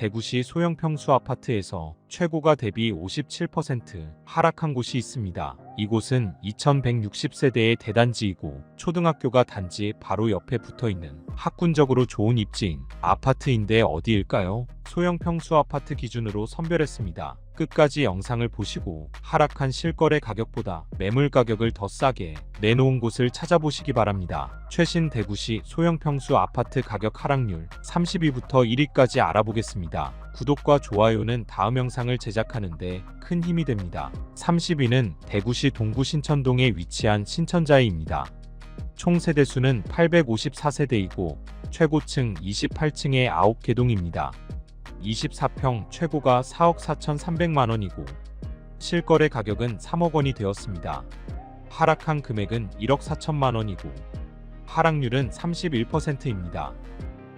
대구시 소형 평수 아파트에서 최고가 대비 57% 하락한 곳이 있습니다. 이곳은 2160세대의 대단지이고 초등학교가 단지 바로 옆에 붙어 있는 학군적으로 좋은 입지인 아파트인데 어디일까요? 소형 평수 아파트 기준으로 선별했습니다. 끝까지 영상을 보시고 하락한 실거래 가격보다 매물 가격을 더 싸게 내놓은 곳을 찾아보시기 바랍니다. 최신 대구시 소형 평수 아파트 가격 하락률 30위부터 1위까지 알아보겠습니다. 구독과 좋아요는 다음 영상을 제작하는데 큰 힘이 됩니다. 30위는 대구시 동구 신천동에 위치한 신천자이입니다. 총 세대수는 854세대이고 최고층 28층의 9개 동입니다. 24평 최고가 4억 4,300만 원이고 실거래 가격은 3억 원이 되었습니다. 하락한 금액은 1억 4천만 원이고 하락률은 31%입니다.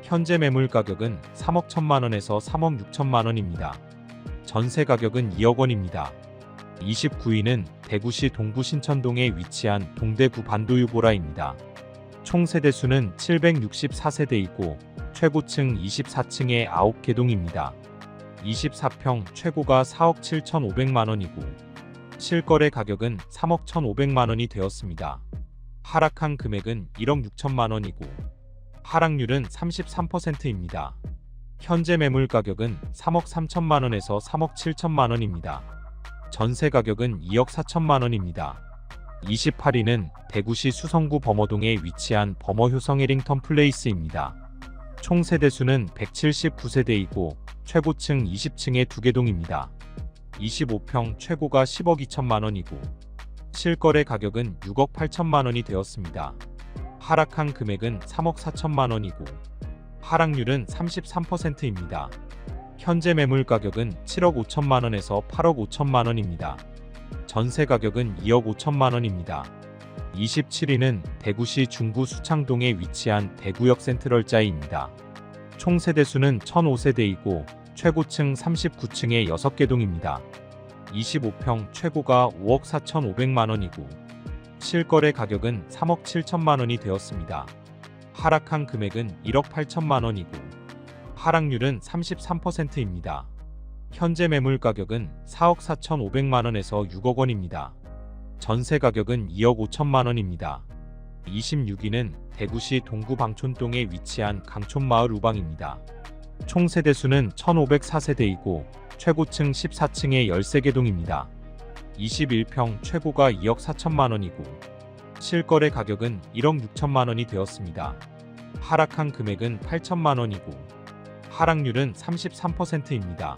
현재 매물 가격은 3억 1천만 원에서 3억 6천만 원입니다. 전세 가격은 2억 원입니다. 29위는 대구시 동구 신천동에 위치한 동대구 반도유보라입니다. 총 세대 수는 764세대이고 최고층 24층의 9개 동입니다. 24평 최고가 4억 7,500만 원이고 실거래 가격은 3억 1,500만 원이 되었습니다. 하락한 금액은 1억 6천만 원이고 하락률은 33%입니다. 현재 매물 가격은 3억 3천만 원에서 3억 7천만 원입니다. 전세 가격은 2억 4천만 원입니다. 28위는 대구시 수성구 범어동에 위치한 범어효성 해링턴 플레이스입니다. 총 세대수는 179세대이고 최고층 20층의 두개 동입니다. 25평 최고가 10억 2천만 원이고 실거래 가격은 6억 8천만 원이 되었습니다. 하락한 금액은 3억 4천만 원이고 하락률은 33%입니다. 현재 매물 가격은 7억 5천만 원에서 8억 5천만 원입니다. 전세 가격은 2억 5천만 원입니다. 27위는 대구시 중구 수창동에 위치한 대구역 센트럴자이입니다. 총 세대수는 1005세대이고 최고층 39층의 6개 동입니다. 25평 최고가 5억 4,500만 원이고 실거래 가격은 3억 7천만 원이 되었습니다. 하락한 금액은 1억 8천만 원이고 하락률은 33%입니다. 현재 매물 가격은 4억 4,500만 원에서 6억 원입니다. 전세 가격은 2억 5천만 원입니다. 26위는 대구시 동구 방촌동에 위치한 강촌마을 우방입니다. 총 세대수는 1,504세대이고 최고층 14층의 13개 동입니다. 21평 최고가 2억 4천만 원이고 실거래 가격은 1억 6천만 원이 되었습니다. 하락한 금액은 8천만 원이고 하락률은 33%입니다.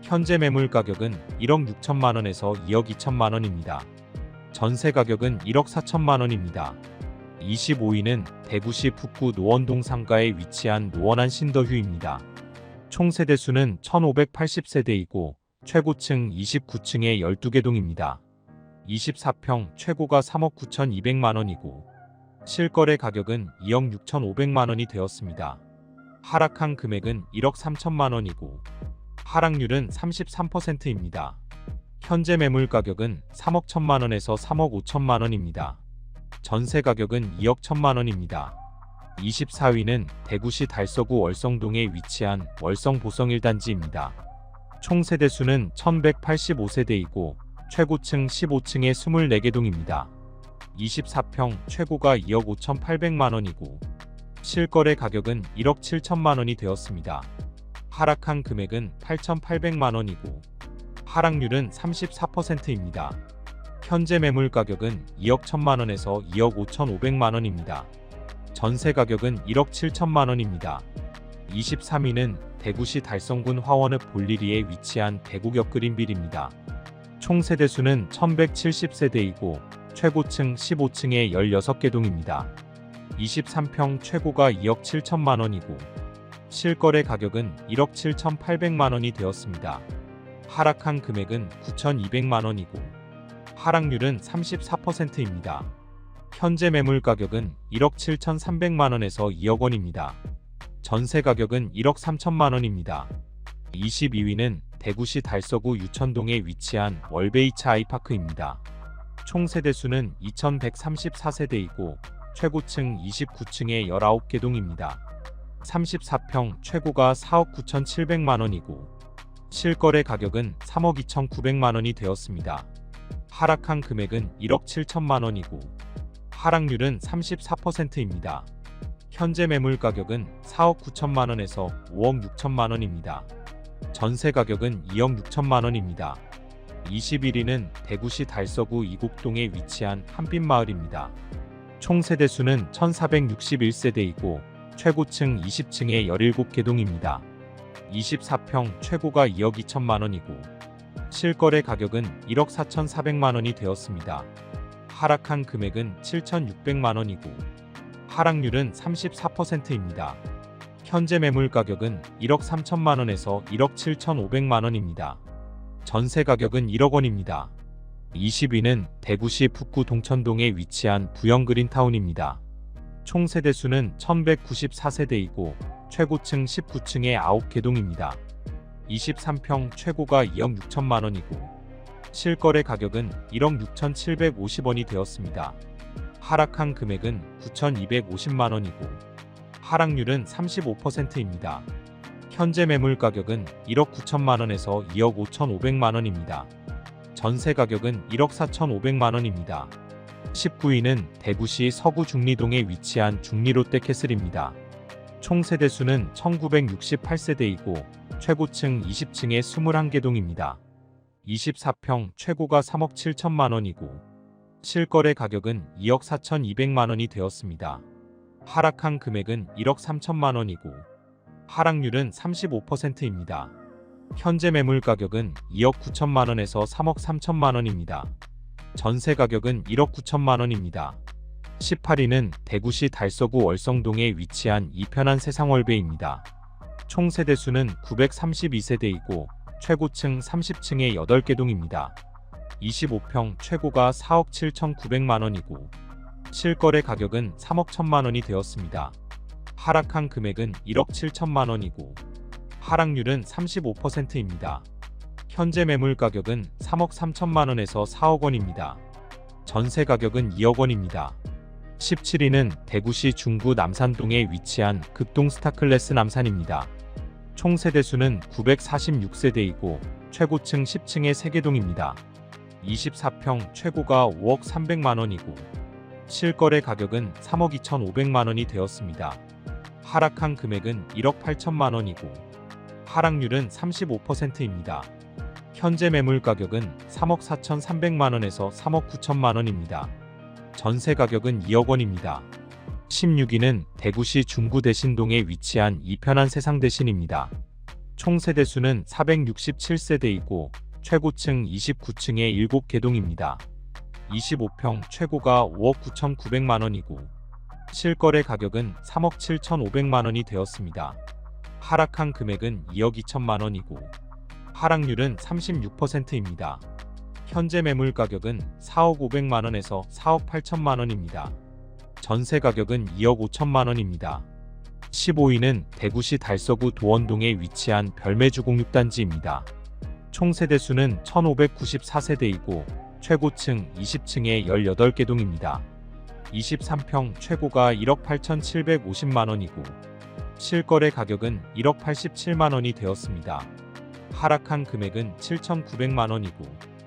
현재 매물 가격은 1억 6천만 원에서 2억 2천만 원입니다. 전세 가격은 1억 4천만 원입니다. 25위는 대구시 북구 노원동 상가에 위치한 노원한 신더휴입니다. 총 세대 수는 1580세대이고 최고층 29층의 12개 동입니다. 24평 최고가 3억 9,200만 원이고 실거래 가격은 2억 6,500만 원이 되었습니다. 하락한 금액은 1억 3천만 원이고 하락률은 33%입니다. 현재 매물 가격은 3억 1천만 원에서 3억 5천만 원입니다. 전세 가격은 2억 1천만 원입니다. 24위는 대구시 달서구 월성동에 위치한 월성 보성 1단지입니다. 총 세대 수는 1185세대이고 최고층 15층의 24개 동입니다. 24평 최고가 2억 5,800만 원이고 실거래 가격은 1억 7천만 원이 되었습니다. 하락한 금액은 8,800만 원이고 하락률은 34%입니다. 현재 매물 가격은 2억 1천만 원에서 2억 5,500만 원입니다. 전세 가격은 1억 7천만 원입니다. 23위는 대구시 달성군 화원읍 볼리리에 위치한 대구역 그린빌입니다. 총 세대수는 1170세대이고 최고층 15층의 16개 동입니다. 23평 최고가 2억 7천만 원이고 실거래 가격은 1억 7,800만 원이 되었습니다. 하락한 금액은 9,200만 원이고 하락률은 34%입니다. 현재 매물 가격은 1억 7,300만 원에서 2억 원입니다. 전세 가격은 1억 3천만 원입니다. 22위는 대구시 달서구 유천동에 위치한 월베이차 아이파크입니다. 총 세대수는 2,134세대이고 최고층 29층의 19개 동입니다. 34평 최고가 4억 9,700만 원이고 실거래 가격은 3억 2,900만 원이 되었습니다. 하락한 금액은 1억 7천만 원이고 하락률은 34%입니다. 현재 매물 가격은 4억 9천만 원에서 5억 6천만 원입니다. 전세 가격은 2억 6천만 원입니다. 21위는 대구시 달서구 이곡동에 위치한 한빛마을입니다. 총 세대수는 1461세대이고 최고층 20층에 17개동입니다. 24평 최고가 2억 2천만 원이고 실거래 가격은 1억 4천4백만 원이 되었습니다. 하락한 금액은 7,600만 원이고 하락률은 34%입니다. 현재 매물 가격은 1억 3천만 원에서 1억 7천5백만 원입니다. 전세 가격은 1억 원입니다. 20위는 대구시 북구 동천동에 위치한 부영 그린타운입니다. 총 세대수는 1194세대이고 최고층 19층에 9개동입니다. 23평 최고가 2억 6천만 원이고 실거래 가격은 1억 6,750원이 되었습니다. 하락한 금액은 9,250만 원이고 하락률은 35%입니다. 현재 매물 가격은 1억 9천만 원에서 2억 5천5백만 원입니다. 전세 가격은 1억 4천5백만 원입니다. 19위는 대구시 서구 중리동에 위치한 중리롯데캐슬입니다. 총 세대수는 1968세대이고 최고층 20층에 21개 동입니다. 24평 최고가 3억 7천만 원이고 실거래 가격은 2억 4천2백만 원이 되었습니다. 하락한 금액은 1억 3천만 원이고 하락률은 35%입니다. 현재 매물 가격은 2억 9천만 원에서 3억 3천만 원입니다. 전세 가격은 1억 9천만 원입니다. 18위는 대구시 달서구 월성동에 위치한 이편한 세상월배입니다. 총 세대수는 932세대이고 최고층 30층에 8개 동입니다. 25평 최고가 4억 7천9백만 원이고 실거래 가격은 3억 1천만 원이 되었습니다. 하락한 금액은 1억 7천만 원이고 하락률은 35%입니다. 현재 매물 가격은 3억 3천만 원에서 4억 원입니다. 전세 가격은 2억 원입니다. 17위는 대구시 중구 남산동에 위치한 극동 스타클래스 남산입니다. 총 세대수는 946세대이고 최고층 10층의 3개동입니다. 24평 최고가 5억 300만 원이고 실거래 가격은 3억 2천5백만 원이 되었습니다. 하락한 금액은 1억 8천만 원이고 하락률은 35%입니다. 현재 매물 가격은 3억 4천3백만 원에서 3억 9천만 원입니다. 전세 가격은 2억 원입니다. 16위는 대구시 중구 대신동에 위치한 이편한 세상 대신입니다. 총 세대수는 467세대이고 최고층 29층에 7개동입니다. 25평 최고가 5억 9천9백만 원이고 실거래 가격은 3억 7천5백만 원이 되었습니다. 하락한 금액은 2억 2천만 원이고 하락률은 36%입니다. 현재 매물 가격은 4억 5백만 원에서 4억 8천만 원입니다. 전세 가격은 2억 5천만 원입니다. 15위는 대구시 달서구 도원동에 위치한 별매주 공육단지입니다. 총 세대수는 1594세대이고 최고층 20층에 18개 동입니다. 23평 최고가 1억 8,750만 원이고 실거래 가격은 1억 87만 원이 되었습니다. 하락한 금액은 7,900만 원이고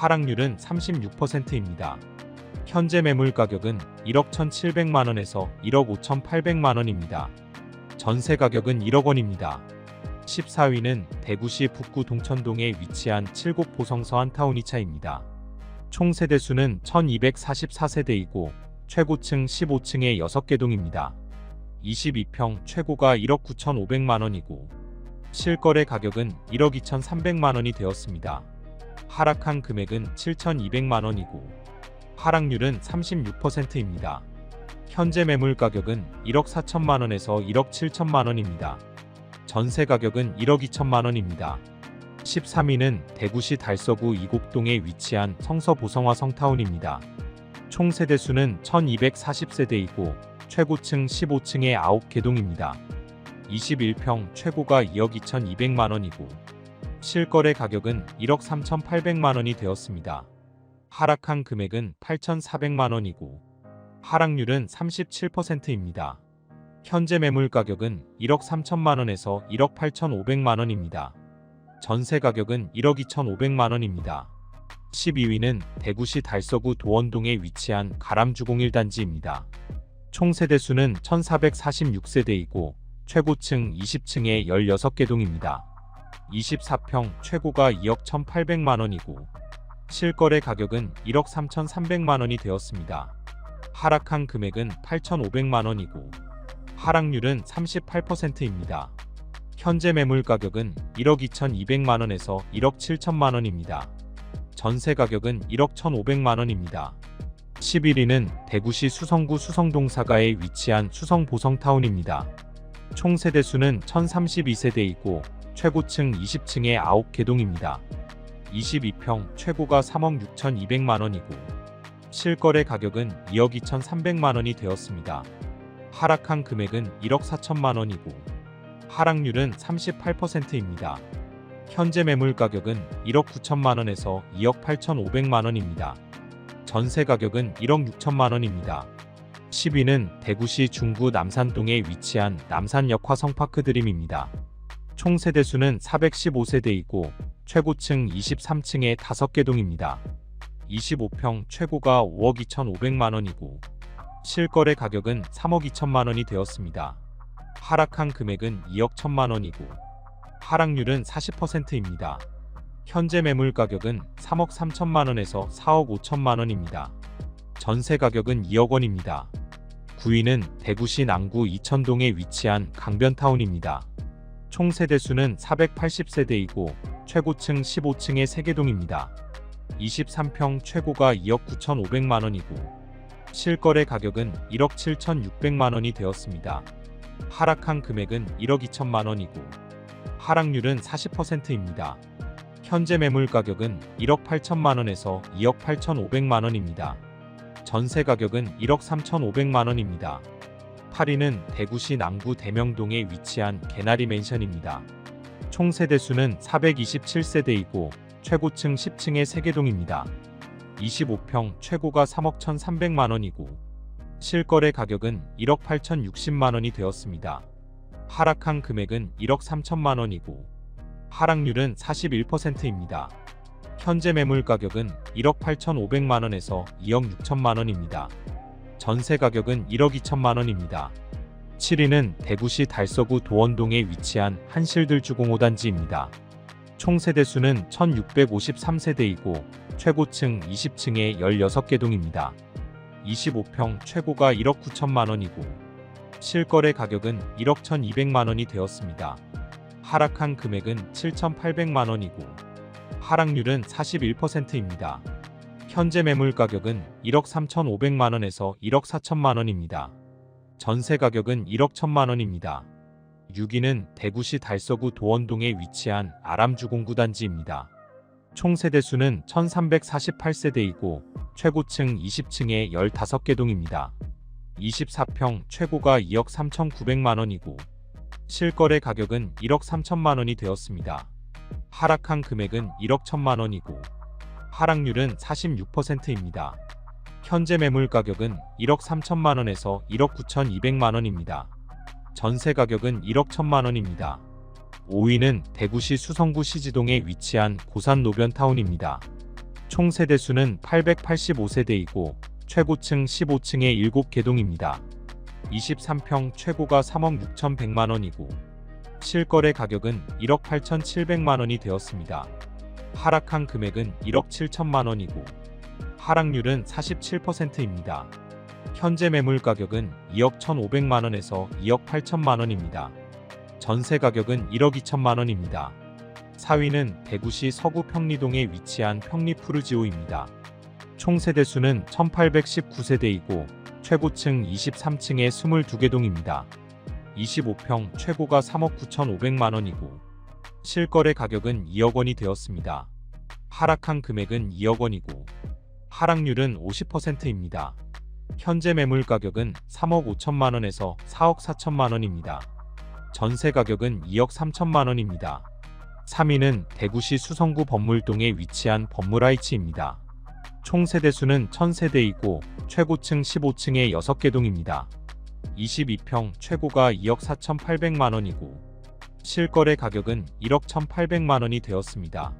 하락률은 36%입니다. 현재 매물 가격은 1억 1,700만 원에서 1억 5,800만 원입니다. 전세 가격은 1억 원입니다. 14위는 대구시 북구 동천동에 위치한 7곡 보성서 한타운이차입니다. 총 세대 수는 1244세대이고 최고층 15층에 6개 동입니다. 22평 최고가 1억 9,500만 원이고 실거래 가격은 1억 2,300만 원이 되었습니다. 하락한 금액은 7,200만 원이고 하락률은 36%입니다. 현재 매물 가격은 1억 4천만 원에서 1억 7천만 원입니다. 전세 가격은 1억 2천만 원입니다. 13위는 대구시 달서구 이곡동에 위치한 성서보성화 성타운입니다. 총 세대수는 1240세대이고 최고층 15층에 9개동입니다. 21평 최고가 2억 2,200만 원이고 실거래 가격은 1억 3,800만 원이 되었습니다. 하락한 금액은 8,400만 원이고 하락률은 37%입니다. 현재 매물 가격은 1억 3천만 원에서 1억 8천5백만 원입니다. 전세 가격은 1억 2천5백만 원입니다. 12위는 대구시 달서구 도원동에 위치한 가람주공 1단지입니다. 총 세대 수는 1446세대이고 최고층 20층에 16개 동입니다. 24평 최고가 2억 1,800만 원이고 실거래 가격은 1억 3,300만 원이 되었습니다. 하락한 금액은 8,500만 원이고 하락률은 38%입니다. 현재 매물 가격은 1억 2,200만 원에서 1억 7천만 원입니다. 전세 가격은 1억 1,500만 원입니다. 11위는 대구시 수성구 수성동사가에 위치한 수성보성타운입니다. 총 세대수는 1032세대이고 최고층 20층에 9개 동입니다. 22평 최고가 3억 6,200만 원이고 실거래 가격은 2억 2,300만 원이 되었습니다. 하락한 금액은 1억 4천만 원이고 하락률은 38%입니다. 현재 매물 가격은 1억 9천만 원에서 2억 8천5백만 원입니다. 전세 가격은 1억 6천만 원입니다. 10위는 대구시 중구 남산동에 위치한 남산역화 성파크 드림입니다. 총 세대수는 415세대이고 최고층 23층에 5개 동입니다. 25평 최고가 5억 2천5백만 원이고 실거래 가격은 3억 2천만 원이 되었습니다. 하락한 금액은 2억 1천만 원이고 하락률은 40%입니다. 현재 매물 가격은 3억 3천만 원에서 4억 5천만 원입니다. 전세 가격은 2억 원입니다. 9위는 대구시 남구 이천동에 위치한 강변타운입니다. 총 세대수는 480세대이고 최고층 15층의 3개 동입니다. 23평 최고가 2억 9천5백만 원이고 실거래 가격은 1억 7천6백만 원이 되었습니다. 하락한 금액은 1억 2천만 원이고 하락률은 40%입니다. 현재 매물 가격은 1억 8천만 원에서 2억 8천5백만 원입니다. 전세 가격은 1억 3천5백만 원입니다. 8위는 대구시 남구 대명동에 위치한 개나리 맨션입니다. 총 세대수는 427세대이고 최고층 10층의 3개 동입니다. 25평 최고가 3억 1,300만 원이고 실거래 가격은 1억 8,060만 원이 되었습니다. 하락한 금액은 1억 3천만 원이고 하락률은 41%입니다. 현재 매물 가격은 1억 8,500만 원에서 2억 6천만 원입니다. 전세 가격은 1억 2천만 원입니다. 7위는 대구시 달서구 도원동에 위치한 한실들 주공 5단지입니다. 총 세대수는 1653세대이고 최고층 20층에 16개 동입니다. 25평 최고가 1억 9천만 원이고 실거래 가격은 1억 1,200만 원이 되었습니다. 하락한 금액은 7,800만 원이고 하락률은 41%입니다. 현재 매물 가격은 1억 3,500만 원에서 1억 4천만 원입니다. 전세 가격은 1억 1천만 원입니다. 6위는 대구시 달서구 도원동에 위치한 아람주공구 단지입니다. 총 세대 수는 1348세대이고 최고층 20층에 15개 동입니다. 24평 최고가 2억 3,900만 원이고 실거래 가격은 1억 3천만 원이 되었습니다. 하락한 금액은 1억 1천만 원이고 하락률은 46%입니다. 현재 매물 가격은 1억 3천만 원에서 1억 9천2백만 원입니다. 전세 가격은 1억 1천만 원입니다. 5위는 대구시 수성구 시지동에 위치한 고산 노변타운입니다. 총 세대 수는 885세대이고 최고층 15층에 7개 동입니다. 23평 최고가 3억 6천100만 원이고 실거래 가격은 1억 8천7백만 원이 되었습니다. 하락한 금액은 1억 7천만 원이고 하락률은 47%입니다. 현재 매물 가격은 2억 1,500만 원에서 2억 8천만 원입니다. 전세 가격은 1억 2천만 원입니다. 4위는 대구시 서구 평리동에 위치한 평리푸르지오입니다. 총 세대 수는 1819세대이고 최고층 23층에 22개 동입니다. 25평 최고가 3억 9천5백만 원이고 실거래 가격은 2억 원이 되었습니다. 하락한 금액은 2억 원이고 하락률은 50%입니다. 현재 매물 가격은 3억 5천만 원에서 4억 4천만 원입니다. 전세 가격은 2억 3천만 원입니다. 3위는 대구시 수성구 법물동에 위치한 법물하이츠입니다. 총 세대수는 1000세대이고 최고층 15층에 6개 동입니다. 22평 최고가 2억 4,800만 원이고 실거래 가격은 1억 1,800만 원이 되었습니다.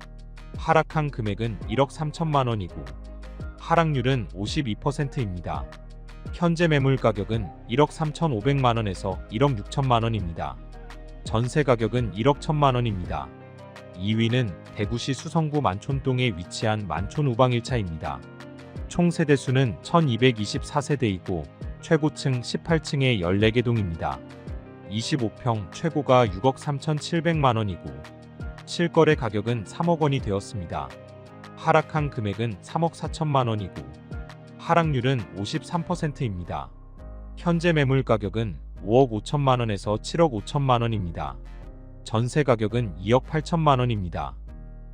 하락한 금액은 1억 3천만 원이고 하락률은 52%입니다. 현재 매물 가격은 1억 3,500만 원에서 1억 6천만 원입니다. 전세 가격은 1억 1천만 원입니다. 2위는 대구시 수성구 만촌동에 위치한 만촌 우방 1차입니다. 총 세대 수는 1224세대이고 최고층 18층에 14개 동입니다. 25평 최고가 6억 3,700만 원이고 실거래 가격은 3억 원이 되었습니다. 하락한 금액은 3억 4천만 원이고 하락률은 53%입니다. 현재 매물 가격은 5억 5천만 원에서 7억 5천만 원입니다. 전세 가격은 2억 8천만 원입니다.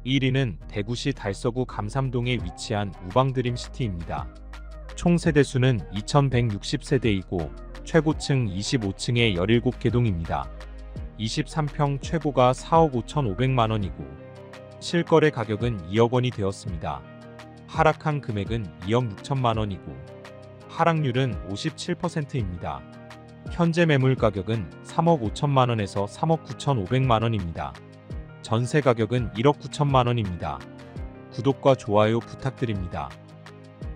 1위는 대구시 달서구 감삼동에 위치한 우방드림시티입니다. 총 세대수는 2160세대이고 최고층 25층에 17개 동입니다. 23평 최고가 4억 5,500만 원이고 실거래 가격은 2억 원이 되었습니다. 하락한 금액은 2억 6천만 원이고 하락률은 57%입니다. 현재 매물 가격은 3억 5천만 원에서 3억 9천5백만 원입니다. 전세 가격은 1억 9천만 원입니다. 구독과 좋아요 부탁드립니다.